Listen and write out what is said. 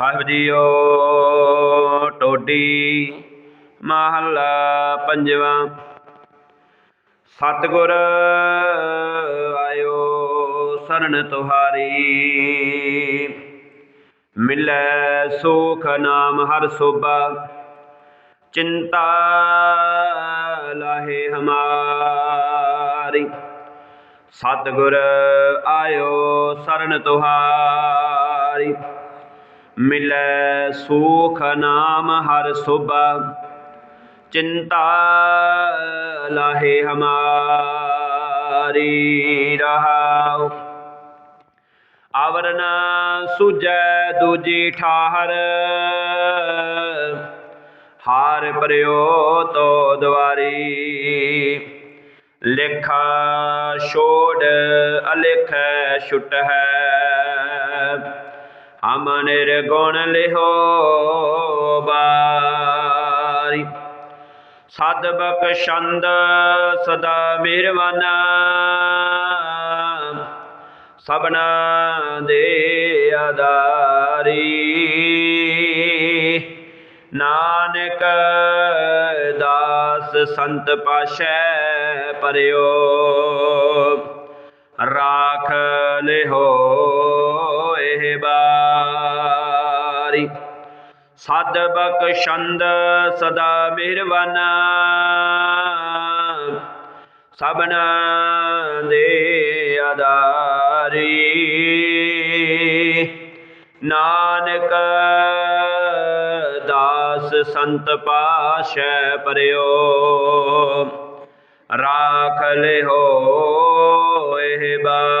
ਸਾਹਿਬ JIO Todi, ਮਹੱਲਾ ਪੰਜਵਾਂ। ਸਤਿਗੁਰ ਆਇਓ ਸਰਨ ਤੁਹਾਰੀ। ਮਿਲੈ ਸੁਖ ਨਾਮ ਹਰ ਸੋਭਾ। ਚਿੰਤਾ ਲਾਹੇ ਹਮਾਰੀ। ਸਤਿਗੁਰ ਆਇਓ ਸਰਨ ਤੁਹਾਰੀ। ਮਿਲੈ ਸੁਖ ਨਾਮ ਹਰ ਸੁਭਾ, ਚਿੰਤਾ ਲਾਹੇ ਹਮਾਰੀ ਰਹਾਉ। ਆਵਰਨ ਸੁਜੈ ਦੂਜੀ ਠਾਹਰ, ਹਾਰ ਪਰਿਓ ਤੋ ਦਵਾਰੀ। ਲਿਖਾ ਛੋੜ ਅਲਿਖ ਛੁਟ ਹੈ ਹਮ ਨਿਰਗੁਣ ਲਿਹੋ ਬਾਰੀ। ਸਦ ਬਖਸ਼ੰਦ ਸਦਾ ਮਿਹਰਵਾਨਾ ਸਭਨਾ ਦੇ ਆਦਾਰੀ ਨਾਨਕ ਦਾਸ ਸੰਤ ਪਾਸ਼ੈ ਪਰਿਓ। ਸਦ ਬਖਸ਼ੰਦ ਸਦਾ ਮਿਹਰਵਾਨਾ ਸਬਨਾ ਦੇ ਆਦਾਰੀ ਨਾਨਕ ਦਾਸ ਸੰਤ ਪਾਸ਼ੈ ਪਰਿਓ, ਰਾਖ ਲਿਹੋ ਇਹ ਬਾਰੀ।